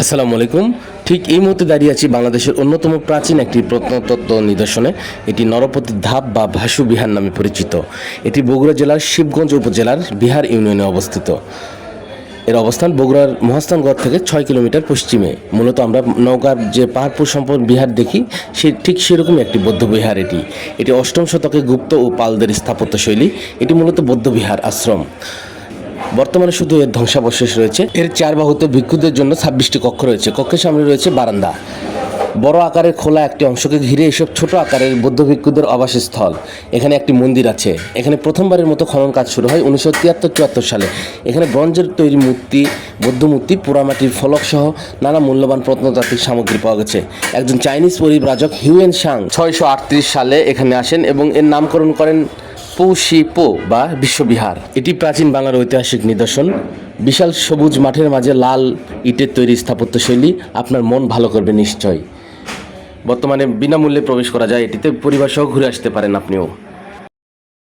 আসসালামু আলাইকুম। ঠিক এই মুহূর্তে দাঁড়িয়ে আছি বাংলাদেশের অন্যতম প্রাচীন একটি প্রত্নতত্ত্ব নিদর্শনে। এটি নরপতি ধাপ বা ভাসু বিহার নামে পরিচিত। এটি বগুড়া জেলার শিবগঞ্জ উপজেলার বিহার ইউনিয়নে অবস্থিত। এর অবস্থান বগুড়ার মহাস্থানগড় থেকে ছয় কিলোমিটার পশ্চিমে। মূলত আমরা নওগাঁর যে পাহাড়পুর সম্পদ বিহার দেখি, সে ঠিক সেরকমই একটি বৌদ্ধ বিহার এটি। এটি অষ্টম শতকে গুপ্ত ও পালদের স্থাপত্যশৈলী। এটি মূলত বৌদ্ধ বিহার আশ্রম। বর্তমানে শুধু এর ধ্বংসাবশেষ রয়েছে। এর চার বাহুতে ভিক্ষুদের জন্য ছাব্বিশটি কক্ষ রয়েছে। কক্ষের সামনে রয়েছে বারান্দা। বড় আকারের খোলা একটি অংশকে ঘিরে এসব ছোট আকারের বৌদ্ধ ভিক্ষুদের আবাসস্থল। এখানে একটি মন্দির আছে। এখানে প্রথমবারের মতো খনন কাজ শুরু হয় উনিশশো তিয়াত্তর চুয়াত্তর সালে। এখানে ব্রঞ্জের তৈরি মূর্তি, বৌদ্ধ মূর্তি পোড়ামাটির ফলক সহ নানা মূল্যবান প্রত্নতাত্ত্বিক সামগ্রী পাওয়া গেছে। একজন চাইনিজ পরিব্রাজক হিউয়েন সাং ছয়শো সালে এখানে আসেন এবং এর নামকরণ করেন পো বা বিশ্ববিহার। এটি প্রাচীন বাংলার ঐতিহাসিক নিদর্শন। বিশাল সবুজ মাঠের মাঝে লাল ইটের তৈরি স্থাপত্যশৈলী আপনার মন ভালো করবে নিশ্চয় বর্তমানে বিনামূল্যে প্রবেশ করা যায়, এটিতে পরিবার সহ ঘুরে আসতে পারেন আপনিও।